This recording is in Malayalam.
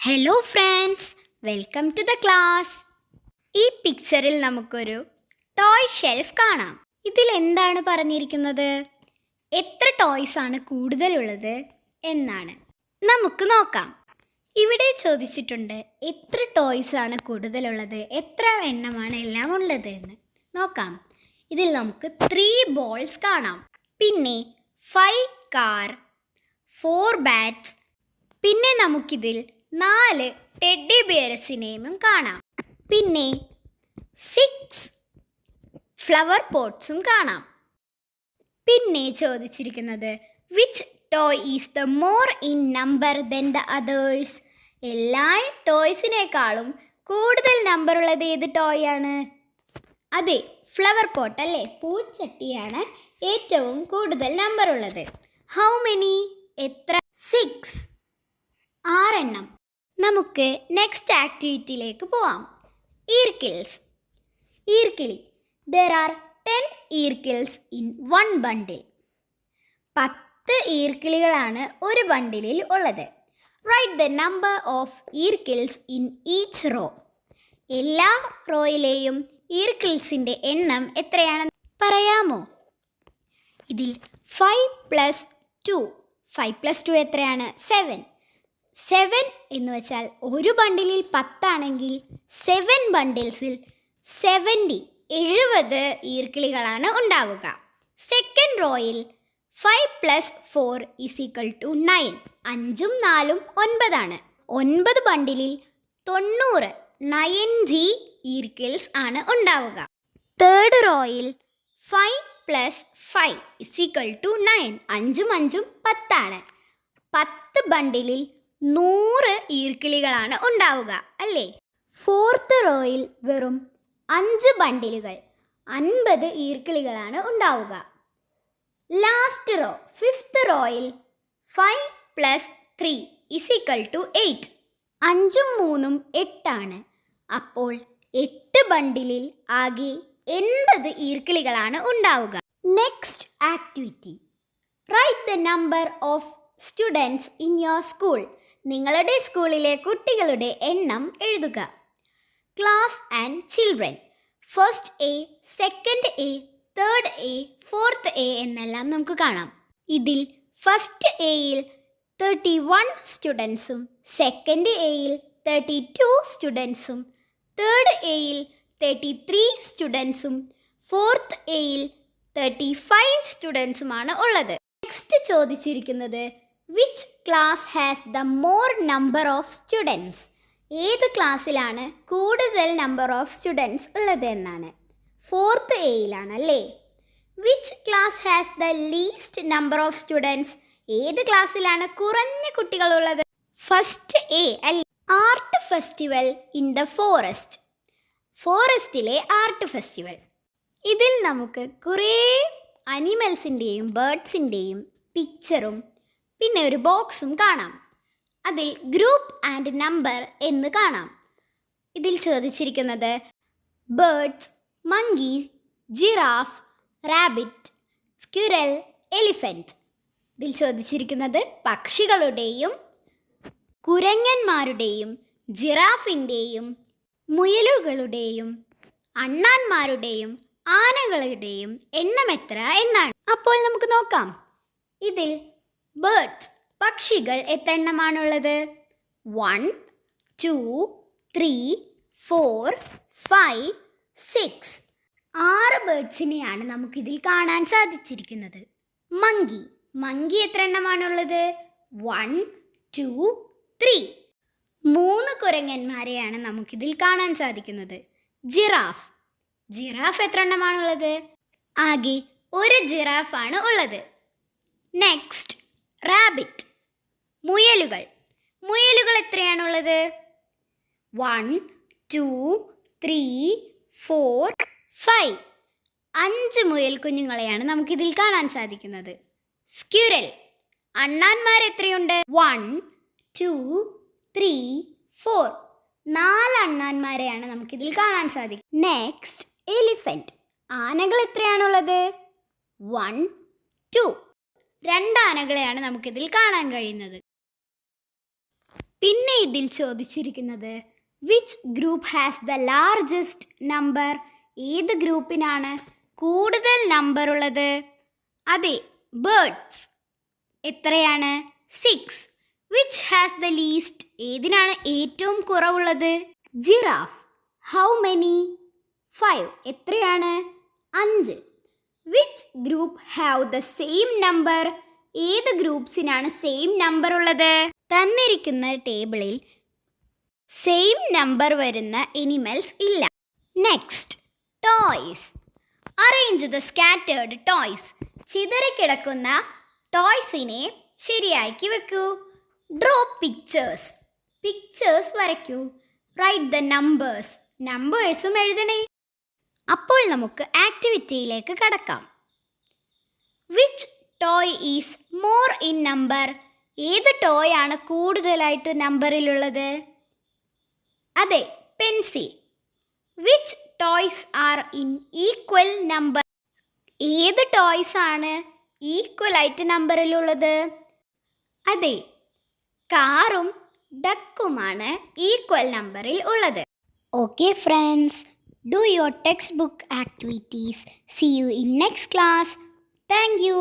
Hello friends welcome to the class ഈ പിക്ചറിൽ നമുക്കൊരു ടോയ് ഷെൽഫ് കാണാം. ഇതിൽ എന്താണ് പറഞ്ഞിരിക്കുന്നത്? എത്ര ടോയ്സ് ആണ് കൂടുതലുള്ളത് എന്നാണ്. നമുക്ക് നോക്കാം. ഇവിടെ ചോദിച്ചിട്ടുണ്ട് എത്ര ടോയ്സ് ആണ് കൂടുതലുള്ളത്? എത്ര എണ്ണമാണ് എല്ലാം ഉള്ളത് എന്ന്. നോക്കാം. ഇതിൽ നമുക്ക് ത്രീ ബോൾസ് കാണാം. പിന്നെ ഫൈവ് കാർ ഫോർ ബാറ്റ്സ് പിന്നെ നമുക്കിതിൽ നാല് ടെഡി ബിയർസിനെയും കാണാം. പിന്നെ സിക്സ് ഫ്ലവർ പോട്ട്സും കാണാം. പിന്നെ ചോദിച്ചിരിക്കുന്നത് which toy is the more in number then the others എല്ലാ ടോയ്സിനേക്കാളും കൂടുതൽ നമ്പർ ഉള്ളത് ഏത് ടോയ് ആണ്? അതെ ഫ്ലവർ പോട്ട് അല്ലേ? പൂച്ചട്ടിയാണ് ഏറ്റവും കൂടുതൽ നമ്പർ ഉള്ളത്. ഹൗ മെനി എത്ര? സിക്സ് ആറെണ്ണം. നമുക്ക് നെക്സ്റ്റ് ആക്ടിവിറ്റിയിലേക്ക് പോവാം. ഈർക്കിൽസ് ഈർക്കിളി ദർ ആർ ടെൻ ഈർക്കിൽസ് ഇൻ വൺ ബണ്ടിൽ പത്ത് ഈർക്കിളികളാണ് ഒരു ബണ്ടിലിൽ ഉള്ളത്. റൈറ്റ് ദ നമ്പർ ഓഫ് ഈർക്കിൽസ് ഇൻ ഈച്ച് റോ എല്ലാ റോയിലെയും ഈർക്കിൾസിന്റെ എണ്ണം എത്രയാണെന്ന് പറയാമോ? ഇതിൽ five plus two five plus two എത്രയാണ്? സെവൻ സെവൻ എന്ന് വെച്ചാൽ ഒരു ബണ്ടിലിൽ പത്താണെങ്കിൽ സെവൻ ബണ്ടിൽസിൽ സെവന്റി എഴുപത് ഈർക്കിളികളാണ് ഉണ്ടാവുക. Second റോയിൽ five plus four equal to nine അഞ്ചും നാലും ഒൻപതാണ്. ഒൻപത് ബണ്ടിലിൽ തൊണ്ണൂറ് നയൻ ജി ഈർക്കിൾസ് ആണ് ഉണ്ടാവുക. Third റോയിൽ five plus five is to nine അഞ്ചും അഞ്ചും പത്താണ്. പത്ത് ബണ്ടിലിൽ നൂറ് ഈർക്കിളികളാണ് ഉണ്ടാവുക അല്ലേ? ഫോർത്ത് റോയിൽ വെറും അഞ്ച് ബണ്ടിലുകൾ അൻപത് ഈർക്കിളികളാണ് ഉണ്ടാവുക. Last row fifth റോയിൽ five plus three is equal to eight അഞ്ചും മൂന്നും എട്ടാണ്. അപ്പോൾ എട്ട് ബണ്ടിലിൽ ആകെ എൺപത് ഈർക്കിളികളാണ് ഉണ്ടാവുക. Next activity right the number of students in your school നിങ്ങളുടെ സ്കൂളിലെ കുട്ടികളുടെ എണ്ണം എഴുതുക. Class and children first A second A third A fourth A എന്നെല്ലാം നമുക്ക് കാണാം. ഇതിൽ ഫസ്റ്റ് എയിൽ തേർട്ടി വൺ സ്റ്റുഡൻസും സെക്കൻഡ് എയിൽ തേർട്ടി ടു സ്റ്റുഡൻസും തേർഡ് എയിൽ തേർട്ടി ത്രീ സ്റ്റുഡൻസും ഫോർത്ത് എയിൽ തേർട്ടി ഫൈവ് സ്റ്റുഡൻസുമാണ് ഉള്ളത്. നെക്സ്റ്റ് ചോദിച്ചിരിക്കുന്നത് which class has the more number of students ഏത് ക്ലാസ്സിലാണ് കൂടുതൽ നമ്പർ ഓഫ് സ്റ്റുഡൻസ് ഉള്ളത് എന്നാണ്? ഫോർത്ത് എയിലാണ് അല്ലേ? Which class has the least number of students ഏത് ക്ലാസ്സിലാണ് കുറഞ്ഞ കുട്ടികളുള്ളത് ഫസ്റ്റ് എ അല്ലേ? Art festival in the forest ഫോറസ്റ്റിലെ art festival ഇതിൽ നമുക്ക് കുറേ അനിമൽസിന്റെയും ബേർഡ്സിന്റെയും പിക്ചറും പിന്നെ ഒരു ബോക്സും കാണാം. അതിൽ ഗ്രൂപ്പ് ആൻഡ് നമ്പർ എന്ന് കാണാം. ഇതിൽ ചോദിച്ചിരിക്കുന്നത് birds monkey giraffe rabbit squirrel elephant. ഇതിൽ ചോദിച്ചിരിക്കുന്നത് പക്ഷികളുടെയും കുരങ്ങന്മാരുടെയും ജിറാഫിന്റെയും മുയലുകളുടെയും അണ്ണാന്മാരുടെയും ആനകളുടെയും എണ്ണം എത്ര എന്നാണ്. അപ്പോൾ നമുക്ക് നോക്കാം. ഇതിൽ ബേർഡ്സ് പക്ഷികൾ എത്ര എണ്ണമാണുള്ളത് one two three four five six ആറ് ബേർഡ്സിനെയാണ് നമുക്കിതിൽ കാണാൻ സാധിച്ചിരിക്കുന്നത്. മങ്കി മങ്കി എത്ര എണ്ണമാണുള്ളത് വൺ ടു ത്രീ മൂന്ന് കുരങ്ങന്മാരെയാണ് നമുക്കിതിൽ കാണാൻ സാധിക്കുന്നത്. ജിറാഫ് ജിറാഫ് എത്ര എണ്ണമാണുള്ളത് ആകെ ഒരു ജിറാഫാണ് ഉള്ളത്. നെക്സ്റ്റ് റാബിറ്റ് മുയലുകൾ. മുയലുകൾ എത്രയാണുള്ളത്? One two three four five അഞ്ച് മുയൽ കുഞ്ഞുങ്ങളെയാണ് നമുക്കിതിൽ കാണാൻ സാധിക്കുന്നത്. സ്ക്യൂരൽ അണ്ണാന്മാർ എത്രയുണ്ട്? വൺ ടു ത്രീ ഫോർ നാല് അണ്ണാന്മാരെയാണ് നമുക്കിതിൽ കാണാൻ സാധിക്കും നെക്സ്റ്റ് എലിഫന്റ് ആനകൾ എത്രയാണുള്ളത്? വൺ ടു രണ്ട് ആനകളെയാണ് നമുക്കിതിൽ കാണാൻ കഴിയുന്നത്. പിന്നെ ഇതിൽ ചോദിച്ചിരിക്കുന്നത് which group has the largest number ഏത് ഗ്രൂപ്പിനാണ് കൂടുതൽ നമ്പർ ഉള്ളത്? അതെ ബേർഡ്സ് എത്രയാണ്? Six which has the least ഏതിനാണ് ഏറ്റവും കുറവുള്ളത്? ജിറാഫ് ഹൗ മെനി ഫൈവ് എത്രയാണ്? അഞ്ച്. Which group have the same number ഏത് ഗ്രൂപ്പ്സിനാണ് സെയിം നമ്പർ ഉള്ളത്? തന്നിരിക്കുന്ന ടേബിളിൽ സെയിം നമ്പർ വരുന്ന എനിമൽസ് ഇല്ല. Next toys arrange the scattered toys ചിതറിക്കിടക്കുന്ന ടോയ്സിനെ ശരിയാക്കി വെക്കൂ. ഡ്രോ പിക്ചേഴ്സ് പിക്ചേഴ്സ് വരയ്ക്കൂ. റൈറ്റ് ദ നമ്പേഴ്സ് നമ്പേഴ്സും എഴുതണേ. അപ്പോൾ നമുക്ക് ആക്ടിവിറ്റിയിലേക്ക് കടക്കാം. Which toy is more in number ഏത് ടോയ് ആണ് കൂടുതലായിട്ട് നമ്പറിലുള്ളത് അതെ pencil which toys are in equal number ഏത് ടോയ്സ് ആണ് ഈക്വലായിട്ട് നമ്പറിലുള്ളത് അതെ കാറും ഡക്കുമാണ് ഈക്വൽ നമ്പറിൽ ഉള്ളത്. Okay friends do your textbook activities. See you in next class. Thank you.